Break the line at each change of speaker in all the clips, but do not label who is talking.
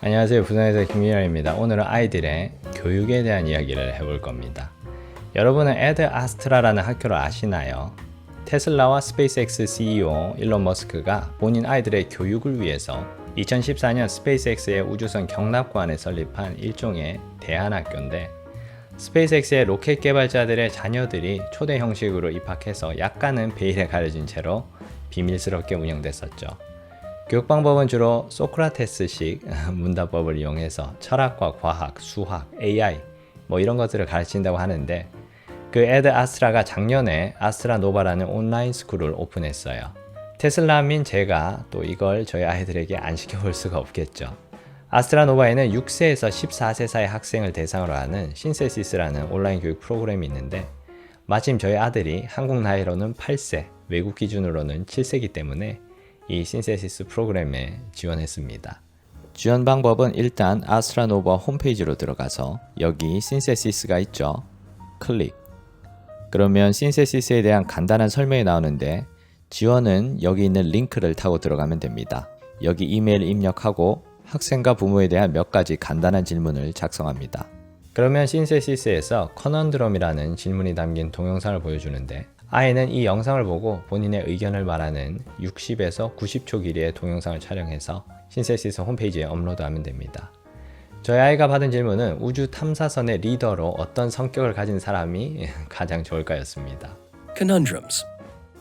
안녕하세요. 부산에서 김민열입니다. 오늘은 아이들의 교육에 대한 이야기를 해볼 겁니다. 여러분은 에드 아스트라라는 학교를 아시나요? 테슬라와 스페이스X CEO 일론 머스크가 본인 아이들의 교육을 위해서 2014년 스페이스X의 우주선 경납관에 설립한 일종의 대안학교인데 스페이스X의 로켓 개발자들의 자녀들이 초대 형식으로 입학해서 약간은 베일에 가려진 채로 비밀스럽게 운영됐었죠. 교육 방법은 주로 소크라테스식 문답법을 이용해서 철학과 과학, 수학, AI 뭐 이런 것들을 가르친다고 하는데 그 에드 아스트라가 작년에 아스트라 노바라는 온라인 스쿨을 오픈했어요. 테슬라민 제가 또 이걸 저희 아이들에게 안 시켜볼 수가 없겠죠. 아스트라 노바에는 6세에서 14세 사이 학생을 대상으로 하는 신세시스라는 온라인 교육 프로그램이 있는데 마침 저희 아들이 한국 나이로는 8세, 외국 기준으로는 7세이기 때문에 이 신세시스 프로그램에 지원했습니다. 지원 방법은 일단 아스트라노바 홈페이지로 들어가서 여기 신세시스가 있죠. 클릭. 그러면 신세시스에 대한 간단한 설명이 나오는데 지원은 여기 있는 링크를 타고 들어가면 됩니다. 여기 이메일 입력하고 학생과 부모에 대한 몇 가지 간단한 질문을 작성합니다. 그러면 신세시스에서 커넌드럼이라는 질문이 담긴 동영상을 보여주는데 아이는 이 영상을 보고 본인의 의견을 말하는 60에서 90초 길이의 동영상을 촬영해서 신세시스 홈페이지에 업로드하면 됩니다. 저희 아이가 받은 질문은 우주 탐사선의 리더로 어떤 성격을 가진 사람이 가장 좋을까였습니다.
Conundrums.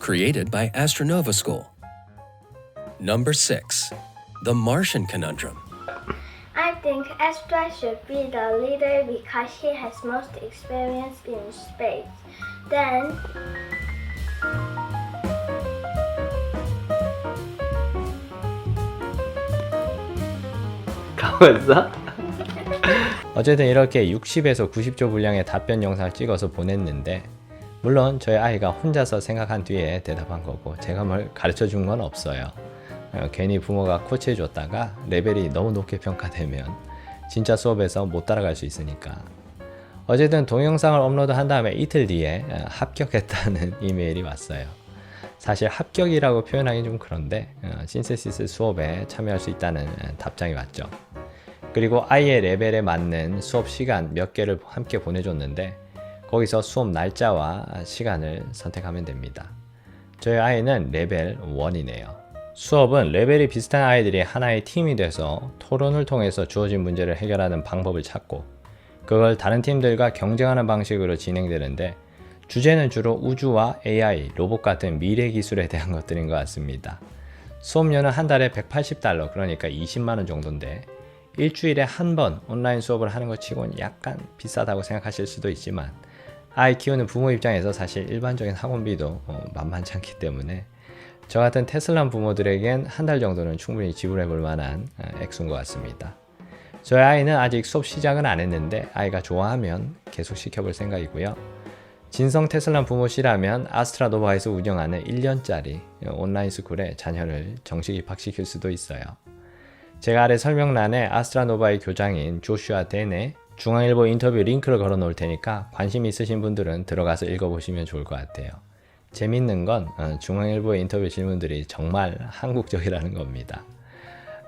Created by Astronova School. Number 6. The Martian Conundrum.
I think Astra should be the leader because he has most experience in space. Then
가봤어? 어쨌든 이렇게 60에서 90초 분량의 답변 영상을 찍어서 보냈는데 물론 저희 아이가 혼자서 생각한 뒤에 대답한 거고 제가 뭘 가르쳐 준 건 없어요. 어, 괜히 부모가 코치해 줬다가 레벨이 너무 높게 평가되면 진짜 수업에서 못 따라갈 수 있으니까. 어쨌든 동영상을 업로드한 다음에 이틀 뒤에 어, 합격했다는 이메일이 왔어요. 사실 합격이라고 표현하기 좀 그런데 어, 신세시스 수업에 참여할 수 있다는 어, 답장이 왔죠. 그리고 아이의 레벨에 맞는 수업 시간 몇 개를 함께 보내줬는데 거기서 수업 날짜와 시간을 선택하면 됩니다. 저희 아이는 레벨 1이네요. 수업은 레벨이 비슷한 아이들이 하나의 팀이 돼서 토론을 통해서 주어진 문제를 해결하는 방법을 찾고 그걸 다른 팀들과 경쟁하는 방식으로 진행되는데 주제는 주로 우주와 AI, 로봇 같은 미래 기술에 대한 것들인 것 같습니다. 수업료는 한 달에 180달러, 그러니까 20만원 정도인데, 일주일에 한 번 온라인 수업을 하는 것 치곤 약간 비싸다고 생각하실 수도 있지만, 아이 키우는 부모 입장에서 사실 일반적인 학원비도 어, 만만치 않기 때문에, 저 같은 테슬라 부모들에겐 한 달 정도는 충분히 지불해 볼 만한 어, 액수인 것 같습니다. 저희 아이는 아직 수업 시작은 안 했는데, 아이가 좋아하면 계속 시켜볼 생각이고요. 진성 테슬라 부모시라면 아스트라노바에서 운영하는 1년짜리 온라인 스쿨에 자녀를 정식 입학시킬 수도 있어요. 제가 아래 설명란에 아스트라노바의 교장인 조슈아 데네 중앙일보 인터뷰 링크를 걸어 놓을 테니까 관심 있으신 분들은 들어가서 읽어보시면 좋을 것 같아요. 재밌는 건 어, 중앙일보의 인터뷰 질문들이 정말 한국적이라는 겁니다.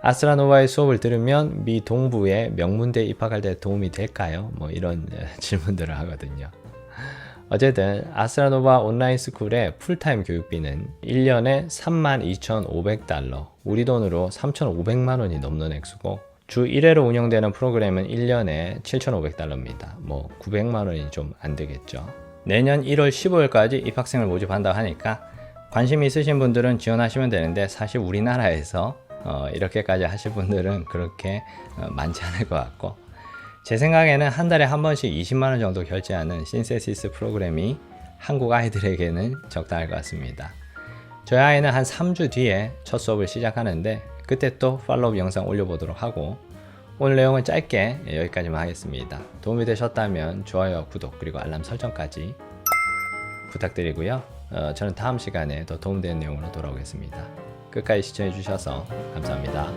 아스트라노바의 수업을 들으면 미 동부의 명문대에 입학할 때 도움이 될까요? 뭐 이런 어, 질문들을 하거든요. 어쨌든 아스트라노바 온라인 스쿨의 풀타임 교육비는 1년에 32,500달러, 우리 돈으로 3,500만 원이 넘는 액수고 주 1회로 운영되는 프로그램은 1년에 7,500달러입니다. 뭐 900만 원이 좀 안 되겠죠. 내년 1월 15일까지 입학생을 모집한다고 하니까 관심 있으신 분들은 지원하시면 되는데 사실 우리나라에서 어, 이렇게까지 하실 분들은 그렇게 어, 많지 않을 것 같고 제 생각에는 한 달에 한 번씩 20만 원 정도 결제하는 신세시스 프로그램이 한국 아이들에게는 적당할 것 같습니다. 저희 아이는 한 3주 뒤에 첫 수업을 시작하는데 그때 또 팔로우 영상 올려보도록 하고 오늘 내용은 짧게 여기까지만 하겠습니다. 도움이 되셨다면 좋아요, 구독 그리고 알람 설정까지 부탁드리고요. 어, 저는 다음 시간에 더 도움되는 내용으로 돌아오겠습니다. 끝까지 시청해 주셔서 감사합니다.